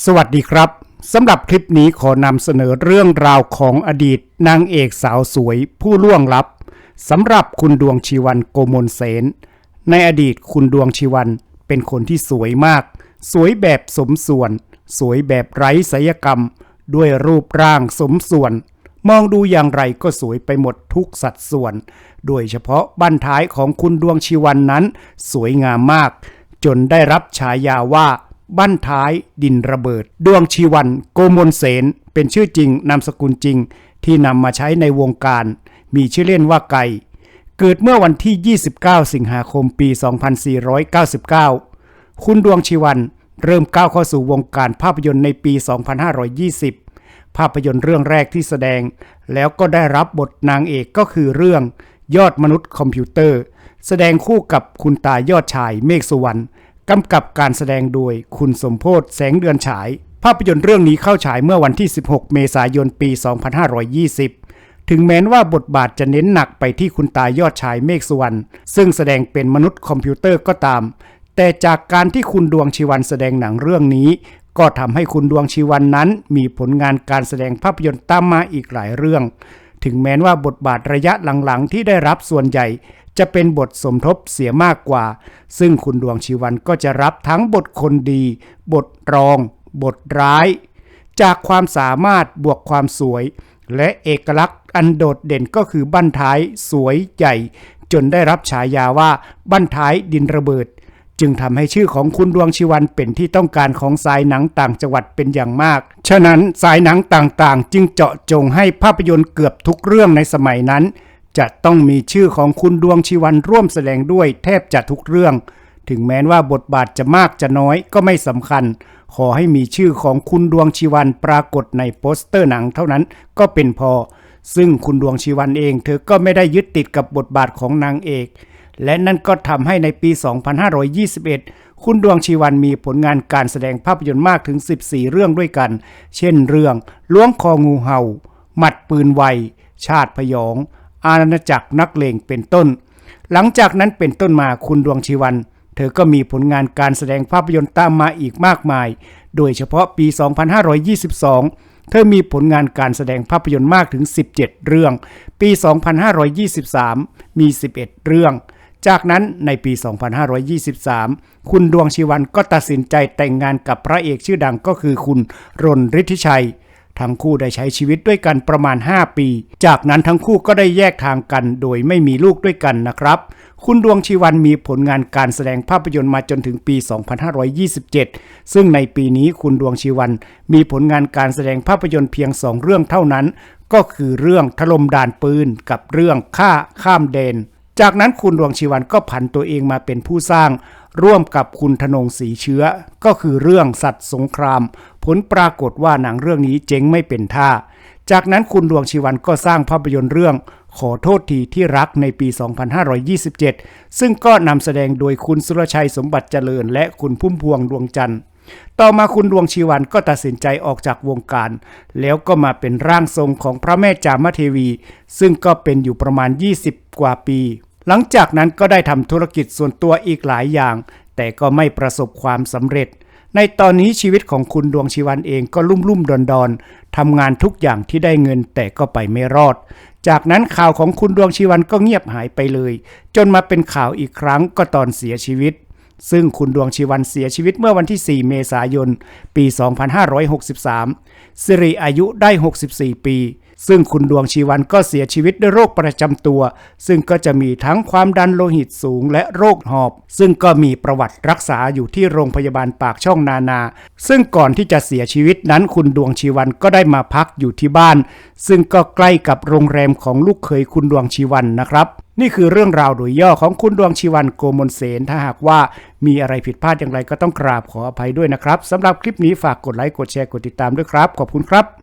สวัสดีครับสำหรับคลิปนี้ขอนำเสนอเรื่องราวของอดีตนางเอกสาวสวยผู้ล่วงลับสำหรับคุณดวงชีวันโกมลเสน ในอดีตคุณดวงชีวันเป็นคนที่สวยมาก สวยแบบสมส่วน สวยแบบไร้ศิลกรรม ด้วยรูปร่างสมส่วน มองดูอย่างไรก็สวยไปหมดทุกสัดส่วน โดยเฉพาะบั้นท้ายของคุณดวงชีวันนั้น สวยงามมาก จนได้รับฉายาว่า บั้นท้ายดินระเบิด ดวงชีวันโกมลเสนเป็นชื่อจริงนามสกุลจริง ที่นำมาใช้ในวงการ มีชื่อเล่นว่าไก่ เกิดเมื่อวันที่ 29 สิงหาคมปี 2499 คุณดวงชีวันเริ่มก้าวเข้าสู่วงการภาพยนตร์ในปี 2520 ภาพยนตร์เรื่องแรกที่แสดง แล้วก็ได้รับบทนางเอกก็คือเรื่องยอดมนุษย์คอมพิวเตอร์ แสดงคู่กับคุณตายอดชายเมฆสุวรรณ กำกับการแสดงโดยคุณสมโพศแสงเดือนฉาย ภาพยนตร์เรื่องนี้เข้าฉายเมื่อวันที่ 16 เมษายนปี 2520 ถึงแม้ว่าบทบาทจะเน้นหนักไปที่คุณตายอดชายเมฆสุวรรณซึ่งแสดงเป็นมนุษย์คอมพิวเตอร์ก็ตาม แต่จากการที่คุณดวงชีวันแสดงหนังเรื่องนี้ ก็ทำให้คุณดวงชีวันนั้น มีผลงานการแสดงภาพยนตร์ตามมาอีกหลายเรื่อง ถึงแม้ว่าบทบาทระยะหลังๆ ที่ได้รับส่วนใหญ่ จะเป็นบทสมทบเสียมากกว่า ซึ่งคุณดวงชีวันก็จะรับทั้งบทคนดี บทรอง บทร้าย จากความสามารถบวกความสวย และเอกลักษณ์อันโดดเด่นก็คือบั้นท้ายสวยใหญ่ จนได้รับฉายาว่าบั้นท้ายดินระเบิด จึงทำให้ชื่อของคุณดวงชีวันเป็นที่ต้องการของสายหนังต่างจังหวัดเป็นอย่างมาก ฉะนั้นสายหนังต่างๆ จึงเจาะจงให้ภาพยนตร์เกือบทุกเรื่องในสมัยนั้น จะต้องมีชื่อของคุณดวงชีวันร่วมแสดงด้วยแทบจะทุกเรื่อง ถึงแม้ว่าบทบาทจะมากจะน้อยก็ไม่สำคัญ ขอให้มีชื่อของคุณดวงชีวันปรากฏในโปสเตอร์หนังเท่านั้นก็เป็นพอ ซึ่งคุณดวงชีวันเอง เธอก็ไม่ได้ยึดติดกับบทบาทของนางเอก และนั่นก็ทำให้ในปี 2521 คุณดวงชีวันมีผลงานการแสดงภาพยนตร์มากถึง 14 เรื่องด้วยกัน เช่นเรื่องล้วงคองูเห่า หมัดปืนไว ชาติพยอง อาณาจักรนักเลงเป็นต้น หลังจากนั้นเป็นต้นมาคุณดวงชีวัน เธอก็มีผลงานการแสดงภาพยนตร์ตามมาอีกมากมาย โดยเฉพาะปี 2522เธอมีผลงานการแสดงภาพยนตร์มากถึง 17 เรื่อง ปี 2523 มี 11 เรื่อง จากนั้นในปี 2523 คุณดวงชีวันก็ตัดสินใจแต่งงานกับพระเอกชื่อดังก็คือคุณรณฤทธิชัย ทั้งคู่ได้ใช้ชีวิตด้วยกันประมาณ 5 ปี จากนั้นทั้งคู่ก็ได้แยกทางกันโดยไม่มีลูกด้วยกันนะครับ คุณดวงชีวันมีผลงานการแสดงภาพยนตร์มาจนถึงปี 2527 ซึ่งในปีนี้คุณดวงชีวันมีผลงานการแสดงภาพยนตร์เพียง 2 เรื่องเท่านั้น ก็คือเรื่องถล่มด่านปืนกับเรื่องฆ่าข้ามแดน จากนั้นคุณดวงชีวันก็ผันตัวเองมาเป็นผู้สร้าง ร่วมกับคุณธนงศรีเชื้อ ก็คือเรื่องสัตว์สงคราม ผลปรากฏว่าหนังเรื่องนี้เจ๊งไม่เป็นท่า จากนั้นคุณดวงชีวันก็สร้างภาพยนตร์เรื่อง ขอโทษทีที่รักในปี 2527 ซึ่งก็นำแสดงโดยคุณสุรชัยสมบัติเจริญ และคุณพุ่มพวงดวงจันทร์ ต่อมาคุณดวงชีวันก็ตัดสินใจออกจากวงการ แล้วก็มาเป็นร่างทรงของพระแม่จามเทวี ซึ่งก็เป็นอยู่ประมาณ 20 กว่าปี หลังจากนั้นก็ได้ทำธุรกิจส่วนตัวอีกหลายอย่าง แต่ก็ไม่ประสบความสำเร็จ ในตอนนี้ชีวิตของคุณดวงชีวันเองก็ลุ่มลุ่มดอนดอนทำงานทุกอย่างที่ได้เงินแต่ก็ไปไม่รอด จากนั้นข่าวของคุณดวงชีวันก็เงียบหายไปเลย จนมาเป็นข่าวอีกครั้งก็ตอนเสียชีวิต ซึ่งคุณดวงชีวันเสียชีวิตเมื่อวันที่ 4 เมษายน ปี 2563 สิริอายุได้ 64 ปี ซึ่งคุณดวงชีวันก็เสียชีวิตด้วยโรคประจำตัว ซึ่งก็จะมีทั้งความดันโลหิตสูงและโรคหอบ ซึ่งก็มีประวัติรักษาอยู่ที่โรงพยาบาลปากช่องนานา ซึ่งก่อนที่จะเสียชีวิตนั้นคุณดวงชีวันก็ได้มาพักอยู่ที่บ้าน ซึ่งก็ใกล้กับโรงแรมของลูกเขยคุณดวงชีวันนะครับ นี่คือเรื่องราวโดยย่อของคุณดวงชีวันโกมลเสน ถ้าหากว่ามีอะไรผิดพลาดอย่างไรก็ต้องกราบขออภัยด้วยนะครับสำหรับคลิปนี้ฝากกดไลค์กดแชร์กดติดตามด้วยครับ ขอบคุณครับ